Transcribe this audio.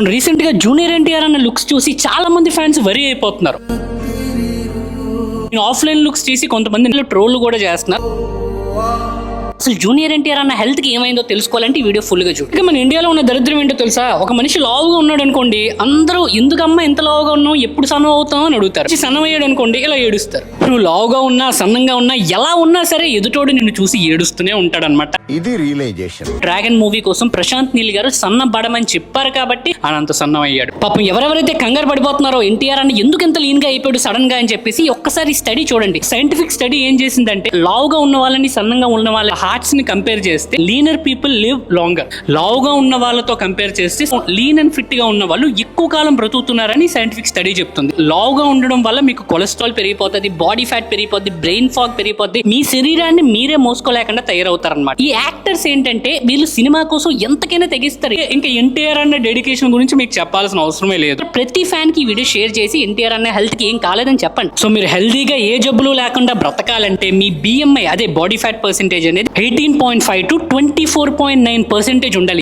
రీసెంట్గా జూనియర్ ఎన్టీఆర్ అన్న లుక్స్ చూసి చాలా మంది ఫ్యాన్స్ వరి అయిపోతున్నారు. నేను ఆఫ్లైన్ లుక్స్ చేసి కొంతమంది ట్రోల్ కూడా చేస్తున్నారు. అసలు జూనియర్ ఎన్టీఆర్ అన్న హెల్త్కి ఏమైందో తెలుసుకోవాలంటే ఈ వీడియో ఫుల్గా చూడు. ఇక మన ఇండియాలో ఉన్న దరిద్రం ఏంటో తెలుసా? ఒక మనిషి లావుగా ఉన్నాడు అనుకోండి అందరూ ఎందుకమ్మా ఎంత లావుగా ఉన్నావు ఎప్పుడు సన్నం అవుతావు అని అడుగుతారు. సన్నం అయ్యాడు అనుకోండి ఇలా ఏడుస్తారు. నువ్వు లావుగా ఉన్నా సన్నంగా ఉన్నా ఎలా ఉన్నా సరే ఎదుటోడు నిన్ను చూసి ఏడుస్తూనే ఉంటాడనమాట ఇది రియలైజేషన్ డ్రాగన్ మూవీ కోసం ప్రశాంత్ నీల్ గారు సన్నం పడమని చెప్పారు కాబట్టి ఆయన అంత సన్నం అయ్యాడు పాపం ఎవరెవరైతే కంగారు పడిపోతున్నారో ఎన్టీఆర్ అని ఎందుకు ఎంత లీన్గా అయిపోయాడు సడన్గా అని చెప్పేసి ఒక్కసారి స్టడీ చూడండి. సైంటిఫిక్ స్టడీ ఏం చేసిందంటే లావుగా ఉన్న వాళ్ళని సన్నంగా ఉన్న వాళ్ళ హార్ట్స్ని కంపేర్ చేస్తే లీనర్ పీపుల్ లివ్ లాంగర్ లావుగా ఉన్న వాళ్ళతో కంపేర్ చేస్తే లీన్ అండ్ ఫిట్గా ఉన్న వాళ్ళు ఎక్కువ కాలం బ్రతుకుతున్నారని సైంటిఫిక్ స్టడీ చెప్తుంది. లావుగా ఉండడం వల్ల మీకు కొలెస్ట్రాల్ పెరిగిపోతుంది బాడీ ఫ్యాట్ పెరిగిపోద్ది బ్రెయిన్ ఫాగ్ పెరిగిపోద్ది మీ శరీరాన్ని మీరే మోసుకోలేకుండా తయారవుతారన్నమాట. ఈ యాక్టర్స్ ఏంటంటే వీళ్ళు సినిమా కోసం ఎంతకైనా తెగిస్తారు. ఇంకా ఎన్టీఆర్ అన్న డెడికేషన్ గురించి మీకు చెప్పాల్సిన అవసరమే లేదు. ప్రతి ఫ్యాన్కి వీడియో షేర్ చేసి ఎన్టీఆర్ అన్న హెల్త్కి ఏం కాలేదని చెప్పండి. సో మీరు హెల్దీగా ఏ జబ్బులు లేకుండా బ్రతకాలంటే మీ బిఎంఐ అదే బాడీ ఫ్యాట్ పర్సెంటేజ్ అనేది eighteen point five to twenty four point nine percentage ఉండాలి.